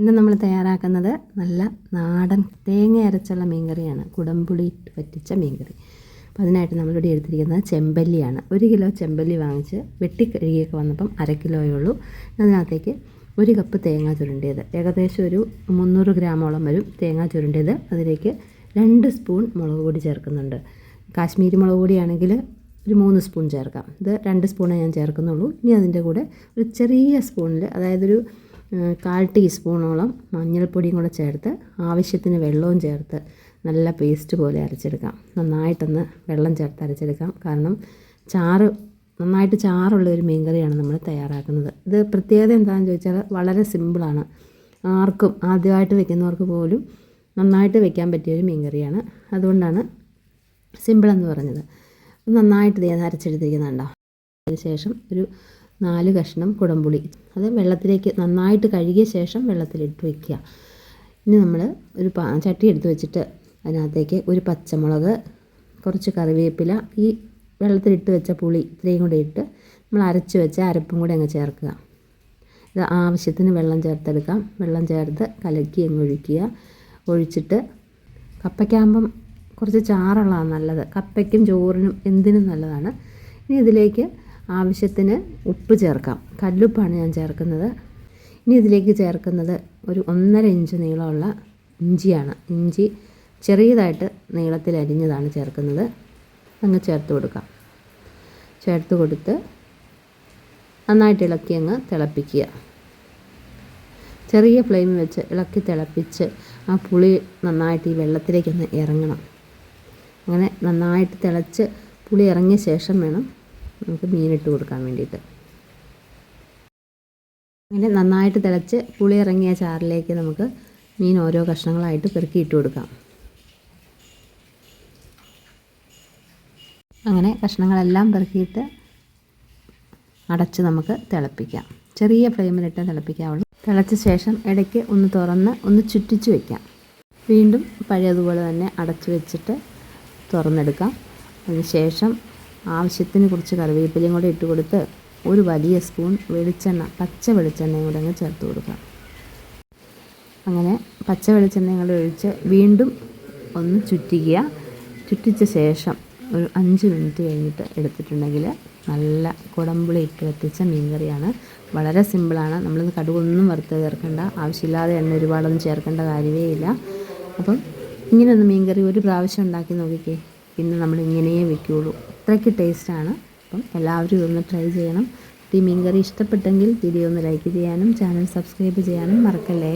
ഇന്ന് നമ്മൾ തയ്യാറാക്കുന്നത് നല്ല നാടൻ തേങ്ങ അരച്ചുള്ള മീൻകറിയാണ്. കുടംപുളി പറ്റിച്ച മീൻകറി. അപ്പോൾ അതിനായിട്ട് നമ്മളിവിടെ എടുത്തിരിക്കുന്നത് ചെമ്പല്ലിയാണ്. ഒരു കിലോ ചെമ്പല്ലി വാങ്ങിച്ച് വെട്ടി കഴുകിയൊക്കെ വന്നപ്പം അര കിലോയേ ഉള്ളൂ. അതിനകത്തേക്ക് ഒരു കപ്പ് തേങ്ങ ചുരുണ്ടിയത്. ഏകദേശം ഒരു മുന്നൂറ് ഗ്രാമോളം വരും തേങ്ങ ചുരുണ്ടിയത്. അതിലേക്ക് രണ്ട് സ്പൂൺ മുളക് പൊടി ചേർക്കുന്നുണ്ട്. കാശ്മീരി മുളക് പൊടിയാണെങ്കിൽ ഒരു മൂന്ന് സ്പൂൺ ചേർക്കാം. ഇത് രണ്ട് സ്പൂണേ ഞാൻ ചേർക്കുന്നുള്ളൂ. ഇനി അതിന്റെ കൂടെ ഒരു ചെറിയ സ്പൂണിൽ അതായത് ഒരു കാൽ ടീസ്പൂണോളം മഞ്ഞൾപ്പൊടിയും കൂടെ ചേർത്ത് ആവശ്യത്തിന് വെള്ളവും ചേർത്ത് നല്ല പേസ്റ്റ് പോലെ അരച്ചെടുക്കാം. നന്നായിട്ടൊന്ന് വെള്ളം ചേർത്ത് അരച്ചെടുക്കാം. കാരണം ചാറ് നന്നായിട്ട് ചാറുള്ള ഒരു മീൻകറിയാണ് നമ്മൾ തയ്യാറാക്കുന്നത്. ഇത് പ്രത്യേകത എന്താണെന്ന് ചോദിച്ചാൽ വളരെ സിമ്പിളാണ്. ആർക്കും ആദ്യമായിട്ട് വെക്കുന്നവർക്ക് പോലും നന്നായിട്ട് വെക്കാൻ പറ്റിയൊരു മീൻകറിയാണ്. അതുകൊണ്ടാണ് സിമ്പിളെന്ന് പറഞ്ഞത്. നന്നായിട്ട് അത് അരച്ചെടുത്തിരിക്കുന്നുണ്ടോ? അതിന് ശേഷം ഒരു നാല് കഷ്ണം കുടംപുളി. അത് വെള്ളത്തിലേക്ക് നന്നായിട്ട് കഴുകിയ ശേഷം വെള്ളത്തിലിട്ട് വയ്ക്കുക ഇനി നമ്മൾ ഒരു ചട്ടി എടുത്ത് വെച്ചിട്ട് അതിനകത്തേക്ക് ഒരു പച്ചമുളക് കുറച്ച് കറിവേപ്പില ഈ വെള്ളത്തിലിട്ട് വെച്ച പുളി ഇത്രയും കൂടി ഇട്ട് നമ്മൾ അരച്ച് വെച്ച അരപ്പും കൂടി അങ്ങ് ചേർക്കുക. ഇത് ആവശ്യത്തിന് വെള്ളം ചേർത്തെടുക്കാം. വെള്ളം ചേർത്ത് കലക്കി അങ്ങ് ഒഴിക്കുക. ഒഴിച്ചിട്ട് കപ്പയ്ക്കാകുമ്പം കുറച്ച് ചാറുള്ളതാണ് നല്ലത്. കപ്പയ്ക്കും ചോറിനും എന്തിനും നല്ലതാണ്. ഇനി ഇതിലേക്ക് ആവശ്യത്തിന് ഉപ്പ് ചേർക്കാം. കല്ലുപ്പാണ് ഞാൻ ചേർക്കുന്നത്. ഇനി ഇതിലേക്ക് ചേർക്കുന്നത് ഒരു ഒന്നര ഇഞ്ച് നീളമുള്ള ഇഞ്ചിയാണ്. ഇഞ്ചി ചെറിയതായിട്ട് നീളത്തിൽ അരിഞ്ഞതാണ് ചേർക്കുന്നത്. അങ്ങ് ചേർത്ത് കൊടുക്കാം. ചേർത്ത് കൊടുത്ത് നന്നായിട്ട് ഇളക്കി അങ്ങ് തിളപ്പിക്കുക. ചെറിയ ഫ്ലെയിം വെച്ച് ഇളക്കി തിളപ്പിച്ച് ആ പുളി നന്നായിട്ട് ഈ വെള്ളത്തിലേക്കൊന്ന് ഇറങ്ങണം. അങ്ങനെ നന്നായിട്ട് തിളച്ച് പുളി ഇറങ്ങിയ ശേഷം വേണം നമുക്ക് മീനിട്ട് കൊടുക്കാൻ വേണ്ടിയിട്ട്. അങ്ങനെ നന്നായിട്ട് തിളച്ച് പുളി ഇറങ്ങിയ ചാറിലേക്ക് നമുക്ക് മീൻ ഓരോ കഷ്ണങ്ങളായിട്ട് പെറുക്കി ഇട്ട് കൊടുക്കാം. അങ്ങനെ കഷ്ണങ്ങളെല്ലാം പെറുക്കിയിട്ട് അടച്ച് നമുക്ക് തിളപ്പിക്കാം. ചെറിയ ഫ്ലെയിമിലിട്ട് തിളപ്പിക്കാവുള്ളൂ. തിളച്ച ശേഷം ഇടയ്ക്ക് ഒന്ന് തുറന്ന് ഒന്ന് ചുറ്റിച്ച് വയ്ക്കാം വീണ്ടും പഴയതുപോലെ തന്നെ അടച്ച് വെച്ചിട്ട് തുറന്നെടുക്കാം. അതിനുശേഷം ആവശ്യത്തിന് കുറച്ച് കറിവേപ്പിലയും കൂടെ ഇട്ട് കൊടുത്ത് ഒരു വലിയ സ്പൂൺ വെളിച്ചെണ്ണ പച്ച വെളിച്ചെണ്ണയും കൂടെ അങ്ങ് ചേർത്ത് കൊടുക്കുക. അങ്ങനെ പച്ച വെളിച്ചെണ്ണയും കൂടെ ഒഴിച്ച് വീണ്ടും ഒന്ന് ചുറ്റിക്കുക. ചുറ്റിച്ച ശേഷം ഒരു അഞ്ച് മിനിറ്റ് കഴിഞ്ഞിട്ട് എടുത്തിട്ടുണ്ടെങ്കിൽ നല്ല കുടമ്പുളി ഇട്ട് കത്തിച്ച മീൻകറിയാണ്. വളരെ സിമ്പിളാണ്. നമ്മളിത് കടുകൊന്നും വറുത്ത് ചേർക്കേണ്ട. ആവശ്യമില്ലാതെ എണ്ണ ഒരുപാടൊന്നും ചേർക്കേണ്ട കാര്യമേ ഇല്ല. അപ്പം ഇങ്ങനെയൊന്ന് മീൻകറി ഒരു പ്രാവശ്യം ഉണ്ടാക്കി നോക്കിക്കേ. പിന്നെ നമ്മൾ ഇങ്ങനെയേ വെക്കുകയുള്ളൂ അത്രയ്ക്ക് ടേസ്റ്റാണ്. അപ്പം എല്ലാവരും ഇതൊന്ന് ട്രൈ ചെയ്യണം. ഈ മീൻകറി ഇഷ്ടപ്പെട്ടെങ്കിൽ വീഡിയോ ഒന്ന് ലൈക്ക് ചെയ്യാനും ചാനൽ സബ്സ്ക്രൈബ് ചെയ്യാനും മറക്കല്ലേ?